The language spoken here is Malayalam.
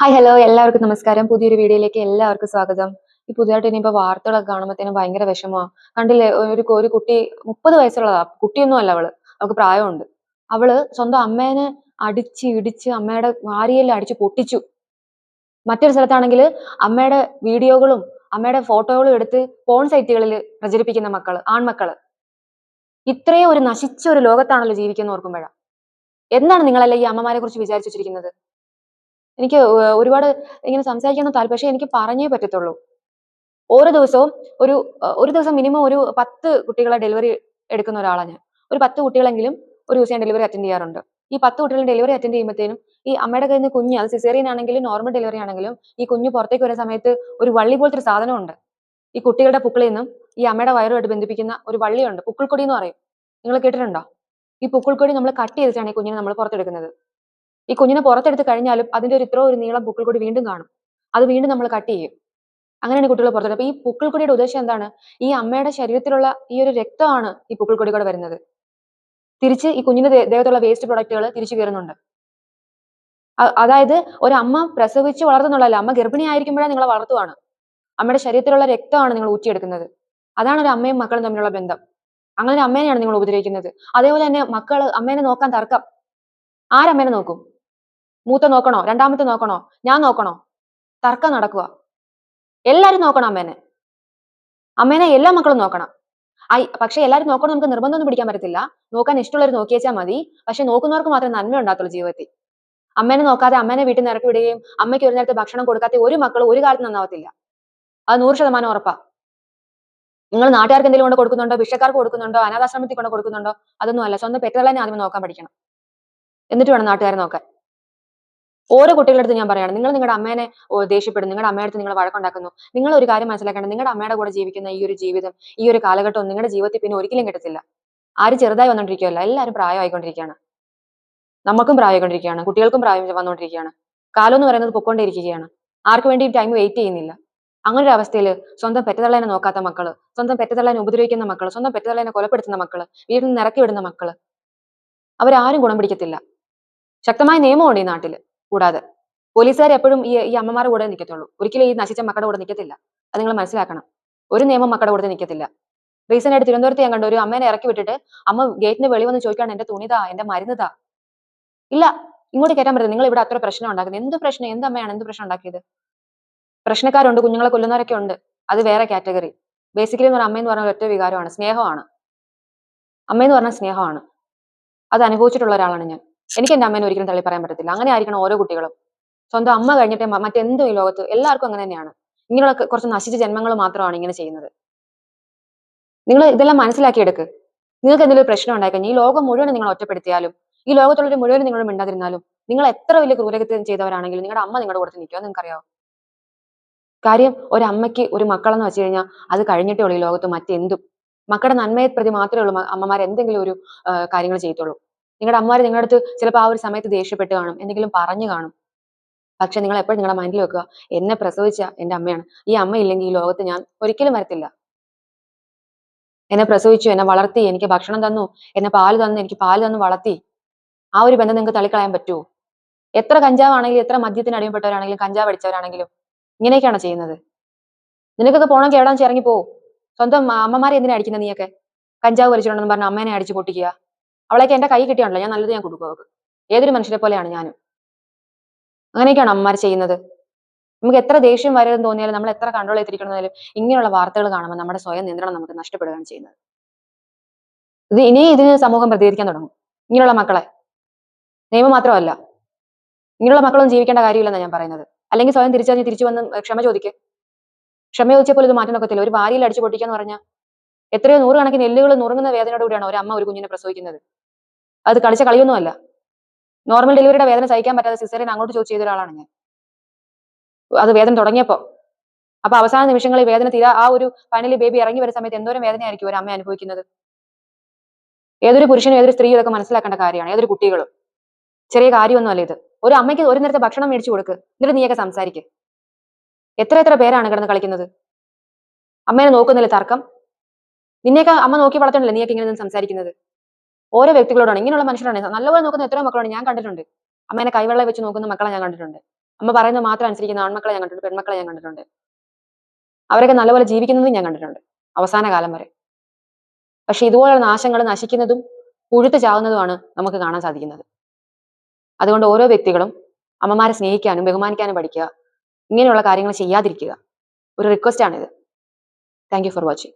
ഹായ് ഹലോ എല്ലാവർക്കും നമസ്കാരം. പുതിയൊരു വീഡിയോയിലേക്ക് എല്ലാവർക്കും സ്വാഗതം. ഈ പുതിയതായിട്ട് ഇനിയിപ്പോ വാർത്തകളൊക്കെ കാണുമ്പോഴത്തേനും ഭയങ്കര വിഷമമാണ് കണ്ടില്ലേ ഒരു ഒരു കുട്ടി മുപ്പത് വയസ്സുള്ളതാ. കുട്ടിയൊന്നും അല്ല അവൾ. അവൾക്ക് പ്രായമുണ്ട്. അവൾ സ്വന്തം അമ്മേനെ അടിച്ച് ഇടിച്ച് അമ്മയുടെ വാരിയെല്ലാം അടിച്ച് പൊട്ടിച്ചു. മറ്റൊരു സ്ഥലത്താണെങ്കിൽ അമ്മയുടെ വീഡിയോകളും അമ്മയുടെ ഫോട്ടോകളും എടുത്ത് ഫോൺ സൈറ്റുകളിൽ പ്രചരിപ്പിക്കുന്ന മക്കൾ ആൺമക്കൾ. ഇത്രയും ഒരു നശിച്ച ഒരു ലോകത്താണല്ലോ ജീവിക്കുന്ന ഓർക്കുമ്പോഴാണ് എന്താണ് നിങ്ങളെല്ലാം ഈ അമ്മമാരെ കുറിച്ച് വിചാരിച്ചു വെച്ചിരിക്കുന്നത്? എനിക്ക് ഒരുപാട് ഇങ്ങനെ സംസാരിക്കാനും താല്പര്യം പക്ഷെ എനിക്ക് പറഞ്ഞേ പറ്റത്തുള്ളൂ. ഓരോ ദിവസവും ഒരു ഒരു ദിവസം മിനിമം ഒരു പത്ത് കുട്ടികളെ ഡെലിവറി എടുക്കുന്ന ഒരാളാണ് ഞാൻ. ഒരു പത്ത് കുട്ടികളെങ്കിലും ഒരു ദിവസം ഞാൻ ഡെലിവറി അറ്റൻഡ് ചെയ്യാറുണ്ട്. ഈ പത്ത് കുട്ടികളും ഡെലിവറി അറ്റൻഡ് ചെയ്യുമ്പോഴത്തേനും ഈ അമ്മയുടെ കയ്യിൽ നിന്ന് കുഞ്ഞ് അത് സിസേറിയൻ ആണെങ്കിലും നോർമൽ ഡെലിവറി ആണെങ്കിലും ഈ കുഞ്ഞ് പുറത്തേക്ക് വരുന്ന സമയത്ത് ഒരു വള്ളി പോലത്തെ ഒരു സാധനമുണ്ട്. ഈ കുട്ടികളുടെ പുക്കിളിൽ നിന്നും ഈ അമ്മയുടെ വയറുമായിട്ട് ബന്ധിപ്പിക്കുന്ന ഒരു വള്ളിയുണ്ട്. പുക്കിൾക്കൊടി എന്ന് പറയും. നിങ്ങൾ കേട്ടിട്ടുണ്ടോ? ഈ പുക്കിൾക്കൊടി നമ്മൾ കട്ട് ചെയ്തിട്ടാണ് ഈ കുഞ്ഞിനെ നമ്മൾ പുറത്തെടുക്കുന്നത്. ഈ കുഞ്ഞിനെ പുറത്തെടുത്ത് കഴിഞ്ഞാലും അതിന്റെ ഒരു ഇത്ര ഒരു നീളം പൂക്കൾ കൂടി വീണ്ടും കാണും. അത് വീണ്ടും നമ്മൾ കട്ട് ചെയ്യും. അങ്ങനെയാണ് കുട്ടികൾ പുറത്തെടുത്ത് അപ്പൊ ഈ പുക്കിൾക്കൊടിയുടെ ഉദ്ദേശം എന്താണ്? ഈ അമ്മയുടെ ശരീരത്തിലുള്ള ഈ ഒരു രക്തമാണ് ഈ പുക്കിൾക്കൊടി കൂടെ വരുന്നത്. തിരിച്ച് ഈ കുഞ്ഞിന്റെ ദേഹത്തുള്ള വേസ്റ്റ് പ്രൊഡക്റ്റുകൾ തിരിച്ചു കയറുന്നുണ്ട്. അതായത് ഒരു അമ്മ പ്രസവിച്ച് വളർത്തുന്നുള്ളതല്ല അമ്മ ഗർഭിണിയായിരിക്കുമ്പോഴേ നിങ്ങളെ വളർത്തുവാണ്. അമ്മയുടെ ശരീരത്തിലുള്ള രക്തമാണ് നിങ്ങൾ ഊറ്റിയെടുക്കുന്നത്. അതാണ് ഒരു അമ്മയും മക്കളും തമ്മിലുള്ള ബന്ധം. അങ്ങനെ ഒരു അമ്മേനെയാണ് നിങ്ങൾ ഉപദ്രവിക്കുന്നത്. അതേപോലെ തന്നെ മക്കൾ അമ്മേനെ നോക്കാൻ തർക്കം. ആരമ്മേനെ നോക്കും? മൂത്ത നോക്കണോ? രണ്ടാമത്തെ നോക്കണോ? ഞാൻ നോക്കണോ? തർക്കം നടക്കുക എല്ലാരും നോക്കണം അമ്മേനെ. അമ്മേനെ എല്ലാ മക്കളും നോക്കണം. ഐ പക്ഷെ എല്ലാരും നോക്കണം നമുക്ക് നിർബന്ധമൊന്നും പിടിക്കാൻ പറ്റത്തില്ല. നോക്കാൻ ഇഷ്ടമുള്ളവർ നോക്കിയേച്ചാൽ മതി. പക്ഷെ നോക്കുന്നവർക്ക് മാത്രമേ നന്മ ഉണ്ടാകത്തുള്ളൂ ജീവിതത്തിൽ. അമ്മേനെ നോക്കാതെ അമ്മേനെ വീട്ടിൽ നിന്ന് ഇറക്കി വിടുകയും അമ്മയ്ക്ക് ഒരു നേരത്തെ ഭക്ഷണം കൊടുക്കാത്ത ഒരു മക്കളും ഒരു കാലത്ത് നന്നാവത്തില്ല. അത് നൂറ് ശതമാനം ഉറപ്പാ. നിങ്ങൾ നാട്ടുകാർക്ക് എന്തെങ്കിലും കൊണ്ട് കൊടുക്കുന്നുണ്ടോ? ഭിക്ഷക്കാർക്ക് കൊടുക്കുന്നുണ്ടോ? അനാഥാശ്രമത്തിൽ കൊണ്ട് കൊടുക്കുന്നുണ്ടോ? അതൊന്നും അല്ല. സ്വന്തം പെറ്റുകളെ ആദ്യം നോക്കാൻ പഠിക്കണം. എന്നിട്ട് വേണം നാട്ടുകാരെ നോക്കാൻ. ഓരോ കുട്ടികളുടെ അടുത്ത് ഞാൻ പറയാണ് നിങ്ങൾ നിങ്ങളുടെ അമ്മേനെ ദേഷ്യപ്പെടും നിങ്ങളുടെ അമ്മയുടെ അടുത്ത് നിങ്ങൾ വഴക്കുണ്ടാക്കുന്നു. നിങ്ങൾ ഒരു കാര്യം മനസ്സിലാക്കേണ്ടത് നിങ്ങളുടെ അമ്മയുടെ കൂടെ ജീവിക്കുന്ന ഈ ഒരു ജീവിതം ഈ ഒരു കാലഘട്ടം നിങ്ങളുടെ ജീവിതത്തിൽ പിന്നെ ഒരിക്കലും കിട്ടത്തില്ല. ആരും ചെറുതായി വന്നോണ്ടിരിക്കുകയല്ല എല്ലാവരും പ്രായമായിക്കൊണ്ടിരിക്കുകയാണ്. നമുക്കും പ്രായമായിക്കൊണ്ടിരിക്കുകയാണ്. കുട്ടികൾക്കും പ്രായം വന്നുകൊണ്ടിരിക്കുകയാണ് കാലം എന്ന് പറയുന്നത് പൊക്കോണ്ടിരിക്കുകയാണ് ആർക്ക് വേണ്ടി ടൈം വെയിറ്റ് ചെയ്യുന്നില്ല. അങ്ങനെ ഒരു അവസ്ഥയിൽ സ്വന്തം പെറ്റതള്ളേനെ നോക്കാത്ത മക്കൾ സ്വന്തം പെറ്റതള്ളേനെ ഉപദ്രവിക്കുന്ന മക്കൾ സ്വന്തം പെറ്റതള്ളേനെ കൊലപ്പെടുത്തുന്ന മക്കൾ വീട്ടിൽ നിന്ന് ഇറക്കി വിടുന്ന മക്കൾ അവരാരും ഗുണം പിടിക്കത്തില്ല. ശക്തമായ നിയമമുണ്ട് ഈ നാട്ടിൽ. കൂടാതെ. പോലീസുകാർ എപ്പോഴും ഈ ഈ അമ്മമാരുടെ കൂടെ നിൽക്കത്തുള്ളൂ ഒരിക്കലും ഈ നശിച്ച മക്കളുടെ കൂടെ നിൽക്കത്തില്ല അത് നിങ്ങൾ മനസ്സിലാക്കണം. ഒരു നിയമം മക്കളുടെ കൂടെ നിൽക്കത്തില്ല റീസെന്റ് ആയിട്ട് തിരുവനന്തപുരത്ത് ഞാൻ കണ്ടു ഒരു അമ്മേനെ ഇറക്കി വിട്ടിട്ട് അമ്മ ഗേറ്റിന് വെളി വന്ന് ചോദിക്കാണ്? എന്റെ തുണിതാ എന്റെ മരുന്നതാ ഇല്ല. ഇങ്ങോട്ട് കയറ്റാൻ പറ്റില്ല നിങ്ങൾ ഇവിടെ അത്ര പ്രശ്നം ഉണ്ടാക്കുന്നത്. എന്ത് പ്രശ്നം? എന്ത് അമ്മയാണ് എന്ത് പ്രശ്നം ഉണ്ടാക്കിയത്? പ്രശ്നക്കാരുണ്ട് കുഞ്ഞുങ്ങളെ കൊല്ലുന്നവരൊക്കെ ഉണ്ട്. അത് വേറെ കാറ്റഗറി. ബേസിക്കലി എന്ന് പറഞ്ഞാൽ അമ്മയെന്ന് പറഞ്ഞ ഒറ്റ വികാരമാണ്. സ്നേഹമാണ്. അമ്മയെന്ന് പറഞ്ഞാൽ സ്നേഹമാണ്. അത് അനുഭവിച്ചിട്ടുള്ള ഒരാളാണ് ഞാൻ. എനിക്ക് എന്റെ അമ്മേനെ ഒരിക്കലും തള്ളി പറയാൻ പറ്റത്തില്ല. അങ്ങനെ ആയിരിക്കണം ഓരോ കുട്ടികളും. സ്വന്തം അമ്മ കഴിഞ്ഞിട്ട് മറ്റെന്തോ ഈ ലോകത്ത് എല്ലാവർക്കും അങ്ങനെ തന്നെയാണ്. ഇങ്ങനെയുള്ള കുറച്ച് നശിച്ച ജന്മങ്ങൾ മാത്രമാണ് ഇങ്ങനെ ചെയ്യുന്നത്. നിങ്ങൾ ഇതെല്ലാം മനസ്സിലാക്കിയെടുക്ക്. നിങ്ങൾക്ക് എന്തെങ്കിലും പ്രശ്നം ഉണ്ടായിക്കഴിഞ്ഞാൽ ഈ ലോകം മുഴുവൻ നിങ്ങൾ ഒറ്റപ്പെടുത്തിയാലും ഈ ലോകത്തുള്ളവർ മുഴുവൻ നിങ്ങൾ മിണ്ടാതിരുന്നാലും നിങ്ങൾ എത്ര വലിയ ക്രൂരകൃത്യം ചെയ്തവരാണെങ്കിലും നിങ്ങളുടെ അമ്മ നിങ്ങളുടെ കൂടെ നിൽക്കുക നിങ്ങൾക്കറിയാവോ? കാര്യം ഒരു അമ്മയ്ക്ക് ഒരു മക്കളെന്ന് വെച്ച് കഴിഞ്ഞാൽ അത് കഴിഞ്ഞിട്ടേ ഉള്ളൂ ഈ ലോകത്ത് മറ്റെന്തും. മക്കളുടെ നന്മയെ പ്രതി മാത്രമേ ഉള്ളൂ. അമ്മമാർ എന്തെങ്കിലും ഒരു കാര്യങ്ങൾ ചെയ്യത്തുള്ളൂ. നിങ്ങളുടെ അമ്മമാർ നിങ്ങളുടെ അടുത്ത് ചിലപ്പോൾ ആ ഒരു സമയത്ത് ദേഷ്യപ്പെട്ട് കാണും എന്തെങ്കിലും പറഞ്ഞു കാണും. പക്ഷെ നിങ്ങൾ എപ്പോഴും നിങ്ങളുടെ മൈൻഡിൽ വെക്കുക എന്നെ പ്രസവിച്ച എന്റെ അമ്മയാണ്. ഈ അമ്മ ഇല്ലെങ്കിൽ ഈ ലോകത്ത് ഞാൻ ഒരിക്കലും വരത്തില്ല. എന്നെ പ്രസവിച്ചു എന്നെ വളർത്തി എനിക്ക് ഭക്ഷണം തന്നു എന്നെ പാൽ തന്നു എനിക്ക് പാൽ തന്നു വളർത്തി. ആ ഒരു ബന്ധം നിങ്ങൾക്ക് തള്ളിക്കളയാൻ പറ്റുമോ എത്ര കഞ്ചാവാണെങ്കിലും എത്ര മദ്യത്തിന് അടിമപ്പെട്ടവരാണെങ്കിലും കഞ്ചാവ് അടിച്ചവരാണെങ്കിലും ഇങ്ങനെയൊക്കെയാണ് ചെയ്യുന്നത്. നിനക്കൊക്കെ പോകണമെങ്കിൽ എവിടെ ഇറങ്ങി പോ സ്വന്തം അമ്മമാരെ എന്തിനാ അടിക്കുന്നത് നീയൊക്കെ? കഞ്ചാവ് വലിച്ചിട്ടുണ്ടെന്ന് പറഞ്ഞ അമ്മേനെ അടിച്ചു പൊട്ടിക്കുക. അവളേക്ക് എന്റെ കൈ കിട്ടിയാണല്ലോ ഞാൻ നല്ലത് ഞാൻ കൊടുക്കും അവൾക്ക്. ഏതൊരു മനുഷ്യരെ പോലെയാണ് ഞാനും. അങ്ങനെയൊക്കെയാണ് അമ്മമാർ ചെയ്യുന്നത്? നമുക്ക് എത്ര ദേഷ്യം വരരുതെന്ന് തോന്നിയാലും നമ്മൾ എത്ര കൺട്രോൾ ചെയ്തിരിക്കണമെന്നാലും ഇങ്ങനെയുള്ള വാർത്തകൾ കാണുമ്പോൾ നമ്മുടെ സ്വയം നിയന്ത്രണം നമുക്ക് നഷ്ടപ്പെടുകയാണ് ചെയ്യുന്നത്. ഇത് ഇനി ഇതിന് സമൂഹം പ്രതികരിക്കാൻ തുടങ്ങും. ഇങ്ങനെയുള്ള മക്കളെ. നിയമം മാത്രമല്ല. ഇങ്ങനെയുള്ള മക്കളൊന്നും ജീവിക്കേണ്ട കാര്യമില്ലെന്നാണ് ഞാൻ പറയുന്നത്. അല്ലെങ്കിൽ സ്വയം തിരിച്ചറിഞ്ഞ് തിരിച്ചു വന്ന് ക്ഷമ ചോദിക്കേ. ക്ഷമ ചോദിച്ചപ്പോൾ ഇത് മാറ്റം നോക്കത്തില്ല ഒരു വാരിയിൽ അടിച്ചു പൊട്ടിക്കാന്ന് പറഞ്ഞാൽ എത്രയോ നൂറുകണക്കിന് എല്ലുകൾ നുറുങ്ങുന്ന വേദനയോട് കൂടിയാണ് ഒരു അമ്മ ഒരു കുഞ്ഞിനെ പ്രസവിക്കുന്നത്. അത് കളിച്ച കളിയൊന്നുമല്ല. നോർമൽ ഡെലിവറിയുടെ വേദന സഹിക്കാൻ പറ്റാതെ സിസേറിയൻ അങ്ങോട്ട് ചോദിച്ചു ചെയ്ത ഒരാളാണ് ഞാൻ. അത് വേദന തുടങ്ങിയപ്പോ. അപ്പൊ അവസാന നിമിഷങ്ങളിൽ വേദന തീരാ ആ ഒരു ഫൈനലി ബേബി ഇറങ്ങി വരുന്ന സമയത്ത് എന്തോരം വേദനയായിരിക്കും ഒരു അമ്മ അനുഭവിക്കുന്നത്? ഏതൊരു പുരുഷനും ഏതൊരു സ്ത്രീയും ഇതൊക്കെ മനസ്സിലാക്കേണ്ട കാര്യമാണ്. ഏതൊരു കുട്ടികളും. ചെറിയ കാര്യമൊന്നുമല്ല ഇത്. ഒരു അമ്മയ്ക്ക് ഒരു നേരത്തെ ഭക്ഷണം മേടിച്ചു കൊടുക്ക്. എന്നിട്ട് നീയൊക്കെ സംസാരിക്കുക എത്ര എത്ര പേരാണ് കിടന്ന് കളിക്കുന്നത്? അമ്മേനെ നോക്കുന്നില്ല തർക്കം. നിന്നെയൊക്കെ അമ്മ നോക്കി വളർത്തണല്ലേ നീയൊക്കെ ഇങ്ങനെ നിന്ന് സംസാരിക്കുന്നത്. ഓരോ വ്യക്തികളോടാണ്. ഇങ്ങനെയുള്ള മനുഷ്യരാണ്. നല്ലപോലെ നോക്കുന്ന എത്രയോ മക്കളാണ്. ഞാൻ കണ്ടിട്ടുണ്ട്. അമ്മേനെ കൈവെള്ളം വെച്ച് നോക്കുന്ന മക്കളെ ഞാൻ കണ്ടിട്ടുണ്ട്. അമ്മ പറയുന്നത് മാത്രം അനുസരിക്കുന്ന ആൺമക്കളെ ഞാൻ കണ്ടിട്ടുണ്ട് പെൺമക്കളെ ഞാൻ കണ്ടിട്ടുണ്ട്. അവരൊക്കെ നല്ലപോലെ ജീവിക്കുന്നതും ഞാൻ കണ്ടിട്ടുണ്ട് അവസാന കാലം വരെ. പക്ഷെ ഇതുപോലുള്ള നാശങ്ങൾ നശിക്കുന്നതും പുഴുത്തു ചാവുന്നതുമാണ് നമുക്ക് കാണാൻ സാധിക്കുന്നത്. അതുകൊണ്ട് ഓരോ വ്യക്തികളും അമ്മമാരെ സ്നേഹിക്കാനും ബഹുമാനിക്കാനും പഠിക്കുക. ഇങ്ങനെയുള്ള കാര്യങ്ങൾ ചെയ്യാതിരിക്കുക. ഒരു റിക്വസ്റ്റ് ആണിത്. Thank you for watching